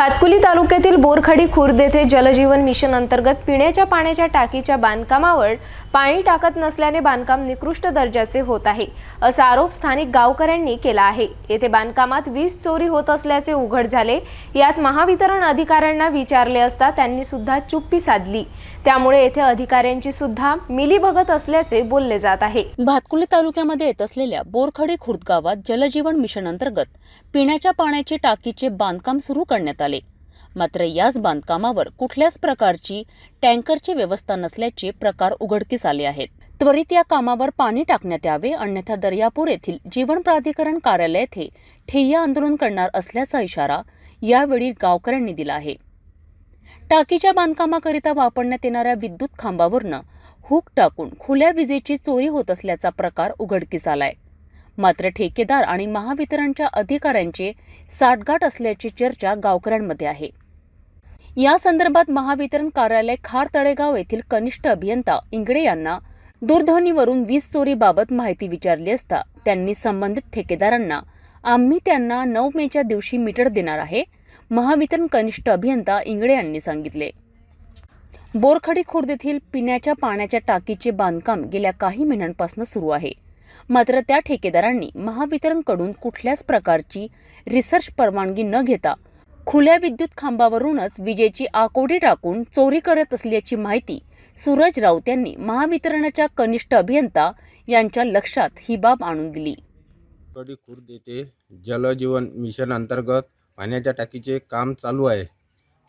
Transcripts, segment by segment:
भातकुली तालुक्यातील बोरखडी खुर्द येथे जलजीवन मिशन अंतर्गत पिण्याच्या पाण्याच्या टाकीच्या बांधकामावर पाणी टाकत नसल्याने बांधकाम निकृष्ट दर्जाचे होत आहे असा आरोप स्थानिक गावकऱ्यांनी केला आहे. येथे बांधकामात वीज चोरी होत असल्याचे उघड झाले. यात महावितरण अधिकाऱ्यांना विचारले असता त्यांनी सुद्धा चुप्पी साधली. त्यामुळे येथे अधिकाऱ्यांची सुद्धा मिलीभगत असल्याचे बोलले जात आहे. भातकुली तालुक्यामध्ये येत असलेल्या बोरखडी खुर्द गावात जलजीवन मिशन अंतर्गत पिण्याच्या पाण्याचे टाकीचे बांधकाम सुरू करण्यात आले. मात्र याच बांधकामावर कुठल्याच प्रकारची टँकरची व्यवस्था नसल्याचे प्रकार उघडकीस आले आहेत. त्वरित या कामावर पाणी टाकण्यात यावे अन्यथा दर्यापूर येथील जीवन प्राधिकरण कार्यालय येथे ठिय्या आंदोलन करणार असल्याचा इशारा यावेळी गावकऱ्यांनी दिला आहे. टाकीच्या बांधकामाकरिता वापरण्यात येणाऱ्या विद्युत खांबावरनं हुक टाकून खुल्या विजेची चोरी होत असल्याचा प्रकार उघडकीस आलाय. मात्र ठेकेदार आणि महावितरणच्या अधिकाऱ्यांचे साठगाठ असल्याची चर्चा गावकऱ्यांमध्ये आहे. या संदर्भात महावितरण कार्यालय खार तळेगाव येथील कनिष्ठ अभियंता इंगडे यांना दूरध्वनीवरून वीज चोरीबाबत माहिती विचारली असता त्यांनी संबंधित ठेकेदारांना आम्ही त्यांना नऊ मेच्या दिवशी मीटर देणार आहे महावितरण कनिष्ठ अभियंता इंगडे यांनी सांगितले. बोरखडी खुर्द येथील पिण्याच्या पाण्याच्या टाकीचे बांधकाम गेल्या काही महिन्यांपासून सुरू आहे. मात्र त्या ठेकेदारांनी महावितरणकडून कुठल्याच प्रकारची रिसर्च परवानगी न घेता खुल्या विद्युत खांबावरूनच विजेची आकोडी टाकून चोरी करत असल्याची माहिती सूरज राऊत यांनी महावितरणाच्या कनिष्ठ अभियंता यांच्या लक्षात ही बाब आणून दिली. कडी खुर्द येथे जलजीवन मिशन अंतर्गत पाण्याच्या टाकीचे काम चालू आहे.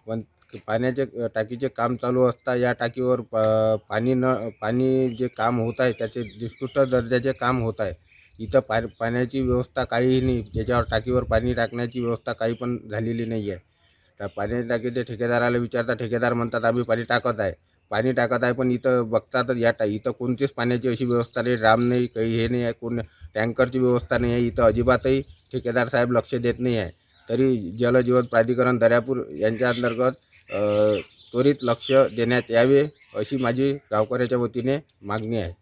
पण पाण्याचे टाकीचे काम चालू असता या टाकीवर प- पाणी न पाणी जे काम होत आहे त्याचे निकृष्ट दर्जाचे काम होत आहे. इथं पा पाण्याची व्यवस्था काहीही नाही. ज्याच्यावर टाकीवर पाणी टाकण्याची व्यवस्था काही पण झालेली नाही आहे. त्या पाण्याच्या टाकीचे ठेकेदाराला विचारता ठेकेदार म्हणतात आम्ही पाणी टाकत आहे. पाणी टाकत आहे पण इथं बघतात या टा इथं कोणतीच पाण्याची अशी व्यवस्था नाही. राम नाही काही हे नाही आहे कोण टँकरची व्यवस्था नाही आहे. इथं अजिबातही ठेकेदार साहेब लक्ष देत नाही आहे. तरी जलजीवन प्राधिकरण दर्यापूर यांच्या अंतर्गत त्वरित लक्ष देण्यात यावे अशी माझी गावकऱ्याच्या वतीने मागणी आहे.